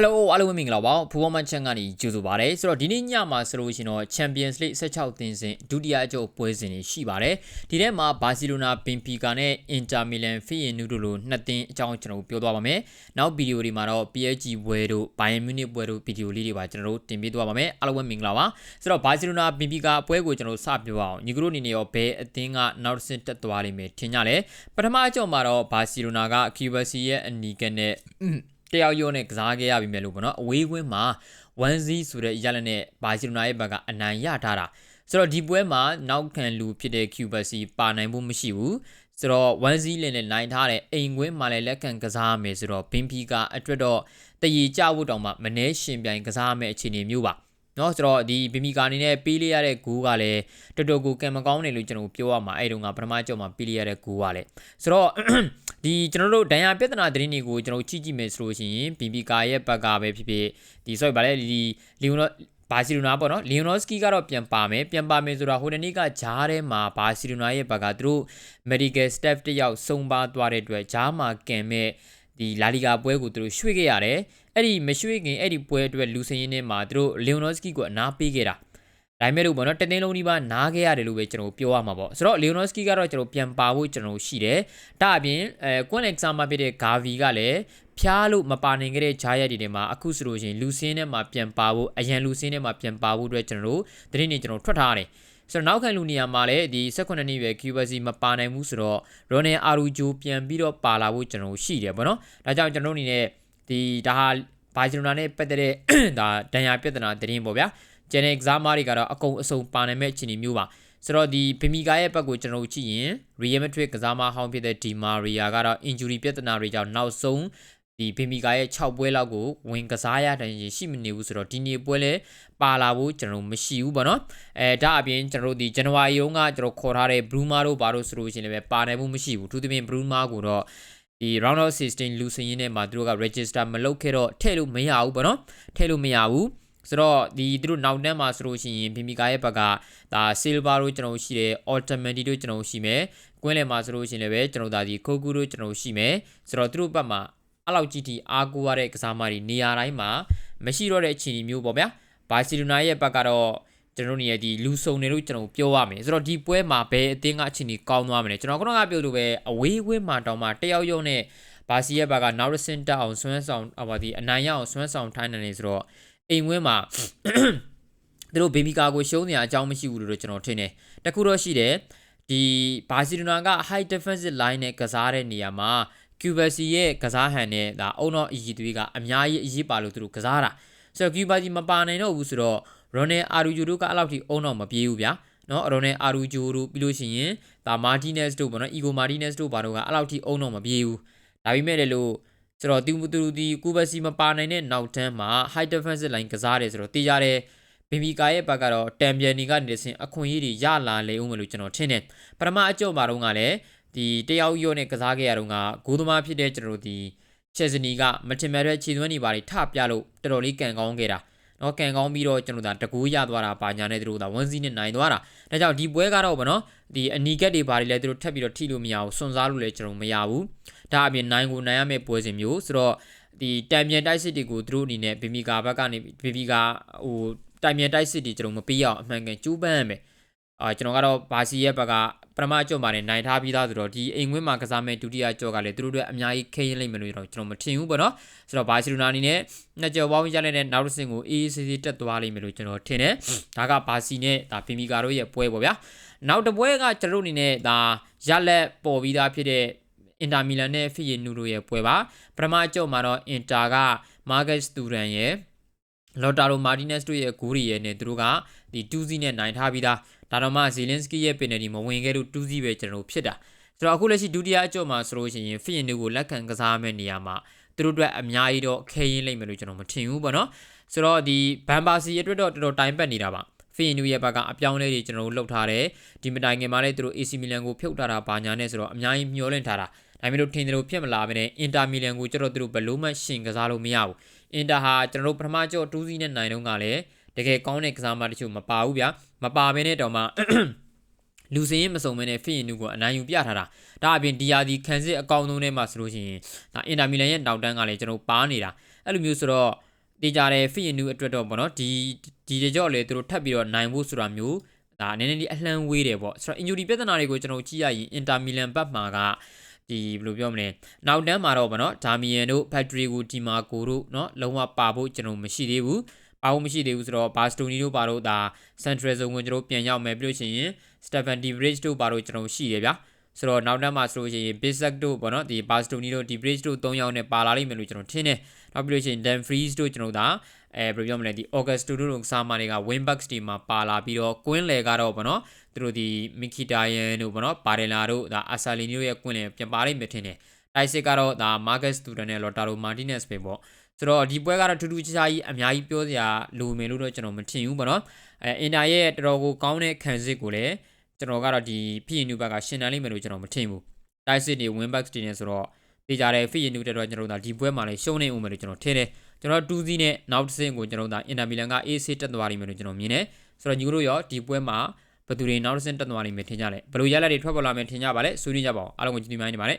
Hello အားလုံးပဲမင်္ဂလာပါဖူဘောမန်ချန်ကနေကြိုဆိုပါရစေဆိုတော့ဒီနေ့ညမှာဆိုလို့ရှိရင်တော့ Champions League 16သင်းစဉ်ဒုတိယအကျုပ်ပွဲစဉ်တွေရှိပါတယ်ဒီထဲမှာဘာစီလိုနာဘင်ဖီကာနဲ့အင်တာမီလန်ဖီယင်နူတို့လိုနှစ်သင်းအကြောင်းကျွန်တော်တို့ပြောသွားပါမယ်နောက်ဗီဒီယိုတွေမှာတော့ PSG ပွဲတို့ဘိုင်ယန်မြူနစ်ပွဲတို့ဗီဒီယိုလေးတွေပါကျွန်တော်တို့တင်ပေးသွားပါမယ်အားလုံးပဲမင်္ဂလာပါဆိုတော့ဘာစီလိုနာဘင်ဖီကာပွဲကိုကျွန်တော်တို့စပြောအောင်ညီကတို့အနေနဲ့ရောဘယ်အသင်းကနောက်တစ်ဆင့်တက်သွားလိမ့်မယ်ထင်ကြလဲပထမအကျုပ်မှာတော့ဘာစီလိုနာကကီဗစီရဲ့အနီကနဲ့ တယောက်ရောနဲ့ကစားခဲ့ရပြီမဲ့လို့ပေါ့နော်အဝေးကွင်းမှာ1-0ဆိုတဲ့ရလနဲ့ဘာစီလိုနာရဲ့ဘက်ကအနိုင်ရထားတာဆိုတော့ဒီပွဲမှာနောက်ခံလူဖြစ်တဲ့ QBC ပါနိုင်ဖို့မရှိဘူးဆိုတော့1-0လင်းနဲ့နိုင်ထားတဲ့အိမ်ကွင်းမှာလည်းလက်ခံကစားမယ်ဆိုတော့ဘင်ဖီကာအတွက်တော့တည်ရကြဖို့တောင်မှမနှဲရှင်ပြိုင်ကစားမယ်အခြေအနေမျိုးပါ နော်ဆိုတော့ဒီဘီမီကာအနေနဲ့ပေးလိုက်ရတဲ့ဂိုးကလည်းတော်တော်ကိုကံမကောင်းတယ်လို့ကျွန်တော်ပြောရမှာအဲ့တုန်းကပထမကြောက်မှာပေးလိုက်ရတဲ့ဂိုးကလည်းဆိုတော့ဒီကျွန်တော်တို့ဒဏ်ရာပြဿနာသတင်းတွေကိုကျွန်တော်ကြည့်ကြည့်မယ်ဆိုလို့ရှိရင်ဘီဘီကာရဲ့ဘက်ကပဲဖြစ်ဖြစ်ဒီ sorry ဗာလေဒီလီယိုနိုဘာစီလိုနာပေါ့နော်လီယိုနိုစကီကတော့ပြန်ပါမယ်ပြန်ပါမယ်ဆိုတာဟိုတနေ့ကဂျားထဲမှာဘာစီလိုနာရဲ့ဘက်ကသူတို့ medical staff တယောက်ဆုံးပါသွားတဲ့အတွက်ဂျားမှာကံမဲ့ ဒီလာလီဂါပွဲကိုသူတို့ရွှေ့ခဲ့ရတယ်အဲ့ဒီမရွှေ့ခင်အဲ့ဒီပွဲအတွက်လူစင်းရင်းထဲမှာသူတို့လီယိုနိုစကီကိုအနာပေးခဲ့တာဒါပေမဲ့လို့ပေါ့နော်တနေ့လုံးဒီပါနားခဲ့ရတယ်လို့ပဲကျွန်တော်ပြောရမှာပေါ့ဆိုတော့လီယိုနိုစကီကတော့ကျွန်တော်ပြန်ပါဖို့ကျွန်တော်ရှိတယ်ဒါအပြင်အဲကွန်လက်ဆာမှာဖြစ်တဲ့ဂါဗီကလည်းဖျားလို့မပါနိုင်ခဲ့တဲ့ဂျားရက်တွေထဲမှာအခုဆိုလို့ရှိရင်လူစင်းထဲမှာပြန်ပါဖို့အရန်လူစင်းထဲမှာပြန်ပါဖို့အတွက်ကျွန်တော်တို့သတင်းတွေကျွန်တော်ထွက်ထားတယ် ဆိုတော့နောက်ခံလူနေရာမှာလည်းဒီ18နှစ်ရွယ် QBC မပါနိုင်ဘူးဆိုတော့ရိုနယ်အာရူဂျိုပြန်ပြီးတော့ပါလာဖို့ကျွန်တော်ရှိတယ်ပေါ့နော်ဒါကြောင့်ကျွန်တော်အနေနဲ့ဒီဒါဟာဘာစီလိုနာနဲ့ပတ်သက်တဲ့ဒါဒဏ်ရာပြဿနာသတင်းပေါ့ဗျာကျန်တဲ့ exam တွေကတော့အကုန်အစုံပါနိုင်မဲ့အခြေအနေမျိုးပါဆိုတော့ဒီဘီမီကာရဲ့ဘက်ကိုကျွန်တော်ကြည့်ရင် Real Madrid ကစားမဟောင်းဖြစ်တဲ့ Di Maria ကတော့ injury ပြဿနာတွေကြောင့်နောက်ဆုံး ဒီဘီမီကာရဲ့6ပွဲလောက်ကိုဝင်ကစားရတဲ့ရင်ရှိမနေဘူးဆိုတော့ဒီနေ့ပွဲလဲပါလာဖို့ကျွန်တော်မရှိဘူးပေါ့နော်အဲဒါအပြင်ကျွန်တော်တို့ဒီဇန်နဝါရီတုန်းကကျွန်တော်ခေါ်ထားတဲ့ Bruma တို့ဘာလို့ဆိုလို့ရှိရင်လည်းပါနိုင်မှုမရှိဘူးသူသဖြင့် Bruma ကိုတော့ဒီ round of 16လူစင်းရင်းနဲ့မှာသူတို့က register မလုပ်ခဲ့တော့ထည့်လို့မရဘူးပေါ့နော်ထည့်လို့မရဘူးဆိုတော့ဒီသူတို့နောက်တန်းမှာဆိုလို့ရှိရင်ဘီမီကာရဲ့ဘက်ကဒါ silver တို့ကျွန်တော်ရှိတယ် ultimate တို့ကျွန်တော်ရှိမယ်ကွင်းလယ်မှာဆိုလို့ရှိရင်လည်းပဲကျွန်တော်ဒါဒီ koku တို့ကျွန်တော်ရှိမယ်ဆိုတော့သူတို့ဘက်မှာ အဲ့လောက်ကြီးတီအားကိုးရတဲ့ကစားမတွေနေရာတိုင်းမှာမရှိတော့တဲ့အခြေအနေမျိုးပေါ့ဗျာဘာစီလိုနာရဲ့ဘက်ကတော့ကျွန်တော်နေရဒီလူစုံနေလို့ကျွန်တော်ပြောရမယ်ဆိုတော့ဒီပွဲမှာဘယ်အသင်းကအခြေအနေကောင်းသွားမလဲကျွန်တော်ကတော့ကပြောလို့ပဲအဝေးဝင်းမှာတောင်မှတယောက်ယောက်နဲ့ဘာစီရဲ့ဘက်ကနောက်ရစင်တက်အောင်ဆွမ်းဆောင်ဟောဒီအနိုင်ရအောင်ဆွမ်းဆောင်ထိုင်းနေတယ်ဆိုတော့အိမ်ဝင်းမှာသူတို့ဘေဘီကာကိုရှုံးနေရအကြောင်းမရှိဘူးလို့ကျွန်တော်ထင်တယ်တခုတော့ရှိတယ်ဒီဘာစီလိုနာက high defensive line နဲ့ကစားတဲ့နေရာမှာ QVC ရဲ့ကစားဟန်နဲ့ဒါအုံတော့အီဂျီတွေကအများကြီးအရေးပါလို့သူတို့ကစားတာဆိုတော့ QVC မပါနိုင်တော့ဘူးဆိုတော့ Ronel Arujo တို့ကအဲ့လောက်ထိအုံတော့မပြေးဘူးဗျာနော် Ronel Arujo တို့ပြီးလို့ရှိရင်ဒါ Martinez တို့ပေါ့နော် Ego Martinez တို့ဘာတို့ကအဲ့လောက်ထိအုံတော့မပြေးဘူးဒါပေမဲ့လည်းလို့ဆိုတော့သူသူဒီကူဘစီမပါနိုင်တဲ့နောက်တန်းမှာ high defensive line ကစားတယ်ဆိုတော့တေးကြတယ်ဘီဘီကာရဲ့ဘက်ကတော့တမ်ပြန်နီကနေဆင်အခွင့်အရေးတွေရလာလေဦးမယ်လို့ကျွန်တော်ထင်တယ်ပထမအကြော့မှာတော့ကလည်း ဒီတယောက်ရော့နဲ့ကစားခဲ့ရတော့ကဂိုးသမားဖြစ်တဲ့ကျွန်တော်တို့ဒီချက်စနီကမတင်မဲ့တဲ့ခြေသွင်းနေပါတွေထပြလို့တော်တော်လေးကန်ကောင်းခဲ့တာနော်ကန်ကောင်းပြီးတော့ကျွန်တော်တို့တကူးရသွားတာပါညာနဲ့တို့ဒါ1စီနဲ့နိုင်သွားတာဒါကြောင့်ဒီပွဲကတော့ဗောနော်ဒီအနီကက်တွေဘာတွေလဲတို့ထပ်ပြီးတော့ထိလို့မရဘူးစွန့်စားလို့လည်းကျွန်တော်မရဘူးဒါအပြင်နိုင်ကိုနိုင်ရမယ့်ပွဲစဉ်မျိုးဆိုတော့ဒီတံမြန်တိုက်စစ်တွေကိုသူတို့အနေနဲ့ဘီမီကာဘက်ကနေဘီဘီကာဟိုတံမြန်တိုက်စစ်တွေကျွန်တော်မပေးအောင်အမှန်ကန်ကျူးပန်းရမယ် အာကျွန်တော်ကတော့ဘာစီရဲ့ဘက်ကပထမကြော့မှာနေနိုင်ထားပြီးသားဆိုတော့ဒီအိမ်ဝင်းမှာကစားမဲ့ဒုတိယကြော့ကလည်းသူတို့တွေအများကြီးခဲရင်လိမ့်မယ်လို့တော့ကျွန်တော်မထင်ဘူးပေါ့နော်ဆိုတော့ဘာစီလိုနာအနေနဲ့နှစ်ကြော်ပေါင်းရလိုက်တဲ့နောက်တစ်ဆင့်ကိုအေးအေးဆေးဆေးတက်သွားလိမ့်မယ်လို့ကျွန်တော်ထင်တယ်ဒါကဘာစီနဲ့ဒါပီမီကာတို့ရဲ့ပွဲပေါ့ဗျာနောက်တစ်ပွဲကကျွန်တော်တို့အနေနဲ့ဒါရလက်ပေါ်ပြီးသားဖြစ်တဲ့အင်တာမီလန်နဲ့ဖီယီနူတို့ရဲ့ပွဲပါပထမကြော့မှာတော့အင်တာကမာဂက်စတူရန်ရဲ့လော်တာရိုမာတီနက်စ်တို့ရဲ့ဂိုးရီရဲ့နဲ့သူတို့ကဒီ2စီးနဲ့နိုင်ထားပြီးသား ဒါတော့မှဇီလင်စကီရဲ့ပင်နယ်ဒီမဝင်ခဲ့လို့2စီးပဲကျွန်တော်တို့ဖြစ်တာဆိုတော့အခုလက်ရှိဒုတိယအကြော့မှာဆိုလို့ရှိရင်ဖီယင်နူကိုလက်ခံကစားမဲ့နေရာမှာသူတို့အတွက်အများကြီးတော့ခဲရင်လိမ့်မယ်လို့ကျွန်တော်မထင်ဘူးပေါ့နော်ဆိုတော့ဒီဘန်ဘာစီအတွက်တော့တော်တော်တိုင်ပတ်နေတာပါဖီယင်နူရဲ့ဘက်ကအပြောင်းလဲတွေကျွန်တော်တို့လုပ်ထားတယ်ဒီမတိုင်ခင်မှာလည်းသူတို့ AC Milan ကိုဖြုတ်ထားတာဘာညာနဲ့ဆိုတော့အများကြီးမျှော်လင့်ထားတာဒါပေမဲ့လို့ထင်တယ်လို့ဖြစ်မလာဘဲနဲ့အင်တာမီလန်ကိုကျတော့သူတို့ဘလို့မှရှင်ကစားလို့မရဘူးအင်တာဟာကျွန်တော်တို့ပထမကြော့2စီးနဲ့နိုင်တော့ကလည်း တကယ်ကောင်းတဲ့ကစားမတချို့မပါဘူးဗျာမပါဘဲနဲ့တော့မှလူစင်းရင်မစုံမဲနဲ့ဖီယင်နူကိုအနိုင်ယူပြထားတာဒါအပြင်ဒီယာဒီခန်းစစ်အကောင်းဆုံးထဲမှာဆိုလို့ရှိရင်ဒါအင်တာမီလန်ရဲ့နောက်တန်းကလည်းကျွန်တော်ပါနေတာအဲ့လိုမျိုးဆိုတော့ တေးကြတယ်ဖီယနူအတွက်တော့ပေါ့နော်ဒီဒီတကြော့လေသူတို့ထပ်ပြီးတော့နိုင်ဖို့ဆိုတာမျိုးဒါနည်းနည်းလေးအလှမ်းဝေးတယ်ပေါ့ဆိုတော့ injury ပြဿနာတွေကိုကျွန်တော်ကြည့်ရရင် Inter Milan ဘက်မှာကဒီဘယ်လိုပြောမလဲနောက်တန်းမှာတော့ဗောနော်ဒါမီယန်တို့ဖက်ထရီကိုဒီမာကိုတို့เนาะလုံးဝပါဖို့ကျွန်တော်မရှိသေးဘူး ပါဖို့မရှိသေးဘူးဆိုတော့ဘာစတိုနီတို့ပါတော့ဒါ central zone ကိုကျွန်တော်ပြန်ရောက်မယ်ပြီးလို့ရှိရင် Stephen De Vrij တို့ပါတော့ကျွန်တော်ရှိရဗျာဆိုတော့နောက်တန်းမှာဆိုလို့ရှိရင် Bisak တို့ဗောနော်ဒီ Bastoni တို့ De Vrij တို့၃ယောက်နဲ့ပါလာလိမ့်မယ်လို့ကျွန်တော်ထင်တယ်နောက်ပြီးလို့ရှိရင် Dan Freeze တို့ကျွန်တော်ဒါအဲဘယ်လိုပြောမလဲဒီ August တို့တို့စာမတွေက Winbucks တီမှာပါလာပြီးတော့ Queen လေကတော့ဗောနော်သူတို့ဒီ Mkhitaryan တို့ဗောနော် Barella တို့ဒါ Asalini တို့ရဲ့ Queen လေပြန်ပါလိမ့်မယ်ထင်တယ်တိုက်စစ်ကတော့ဒါ Marcus Thuram နဲ့ Lautaro Martinez ပဲပေါ့ ဆိုတော့ဒီပွဲကတော့ထူးထူးခြားခြားကြီးအများကြီးပြောစရာလိုမယ်လို့တော့ကျွန်တော်မထင်ဘူးပေါ့နော်အဲအင်တာရဲ့တော်တော်ကိုကောင်းတဲ့ခံစစ်ကိုလည်းကျွန်တော်ကတော့ဒီဖီယန်နူဘက်ကရှင်တန်လိမ့်မယ်လို့ကျွန်တော်မထင်ဘူးတိုက်စစ်တွေ win back တွေနေဆိုတော့တေးကြတယ်ဖီယန်နူတက်တော့ကျွန်တော်တို့ဒါဒီပွဲမှာလည်းရှုံးနေဦးမယ်လို့ကျွန်တော်ထင်တယ်ကျွန်တော်2စီးနဲ့နောက်တစ်ဆင့်ကိုကျွန်တော်တို့ဒါအင်တာမီလန်က AC တက်သွားလိမ့်မယ်လို့ကျွန်တော်မြင်တယ်ဆိုတော့ညီတို့ရောဒီပွဲမှာဘယ်သူတွေနောက်တစ်ဆင့်တက်သွားလိမ့်မယ်ထင်ကြလဲဘယ်လိုရလဒ်တွေထွက်ပေါ်လာမယ်ထင်ကြပါလဲဆွေးနွေးကြပါအောင်အားလုံးကိုကျေးဇူးများနေပါတယ်